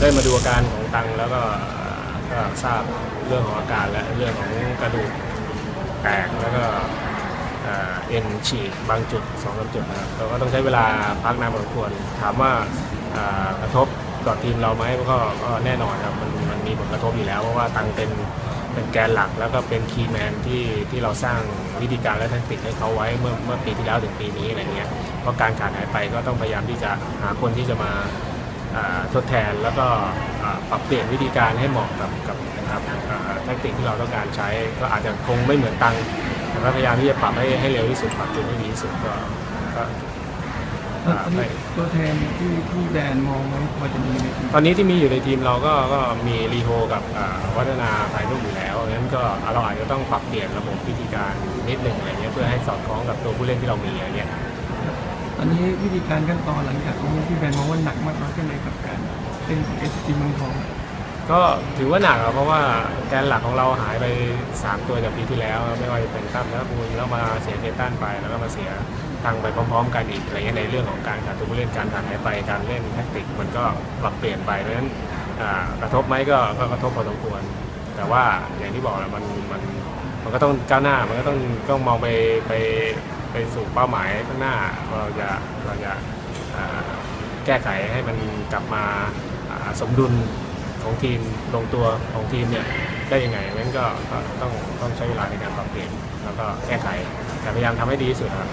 ได้มาดูอาการของตังแล้วก็ก็ทราบเรื่องของอาการและเรื่องของกระดูกแตกแล้วก็เอ็นฉีกบางจุดสองสามจุดนะครับเราก็ต้องใช้เวลาพักนานพอสมควรถามว่ากระทบต่อทีมเราไหมก็ก็แน่นอนครับมันมันมีผลกระทบอยู่แล้วเพราะว่าตังเป็นเป็นแกนหลักแล้วก็เป็นคีย์แมนที่ที่เราสร้างวิธีการและแทคติกให้เขาไว้เมื่อเมื่อปีที่แล้วถึงปีนี้อะไรเงี้ยเพราะการขาดหายไปก็ต้องพยายามที่จะหาคนที่จะมา ทดแทนแล้วก็อ่าปรับเปลี่ยนวิธีการให้เหมาะกับกับนะครับอ่าแทคติกที่เราต้องการใช้ ก็อาจจะคงไม่เหมือนตังแต่ก็พยายามที่จะปรับให้ให้เร็วที่สุดปรับจูนให้ดีที่สุดก็ก็ตอนอ่านี้ไม่ตัวแทนที่ที่แบรนด์มองไว้พอจะมีในทีมตอนนี้ที่มีอยู่ในทีมเราก็ก็มีรีโฮกับอ่าวัฒนาภายนุ่มอยู่แล้วงั้นก็เราอาจจะต้องปรับเปลี่ยนระบบวิธีการนิดหนึ่งอะไรเงี้ยเพื่อให้สอดคล้องกับตัวผู้เล่นที่เรามีอะไรเงี้ย ตอนนี้วิธีการขั้นตอนหลังจากนี้ที่แบนด์มองว่าหนักมากน้อยแค่ไหนกับการเล่นของเอสจีเมืองทองก็ถือว่าหนักอะเพราะว่าแกนหลักของเราหายไป 3 ตัวจากปีที่แล้ว ไม่ว่าจะเป็นตั้มแล้วบูลแล้วมาเสียเกตันไปแล้วก็มาเสียตังไปพร้อมๆ กันอีกอะไรเงี้ยในเรื่องของการขาดตัวผู้เล่นการขาดหายไปการเล่นแทคติกมันก็ปรับเปลี่ยนไปเพราะฉะนั้นกระทบไหมก็ก็กระทบพอสมควร แต่ว่าอย่างที่บอกแหละมันมัน มันก็ต้องก้าวหน้ามันก็ต้องต้องมองไปไปไปสู่เป้าหมายข้างหน้าเราจะเราจะแก้ไขให้มันกลับมาสมดุลของทีมลงตัวของทีมเนี่ยได้ยังไงนั้นก็ก็ต้องต้องใช้เวลาในการปรับเปลี่ยนแล้วก็แก้ไขแต่พยายามทำให้ดีที่สุดครับ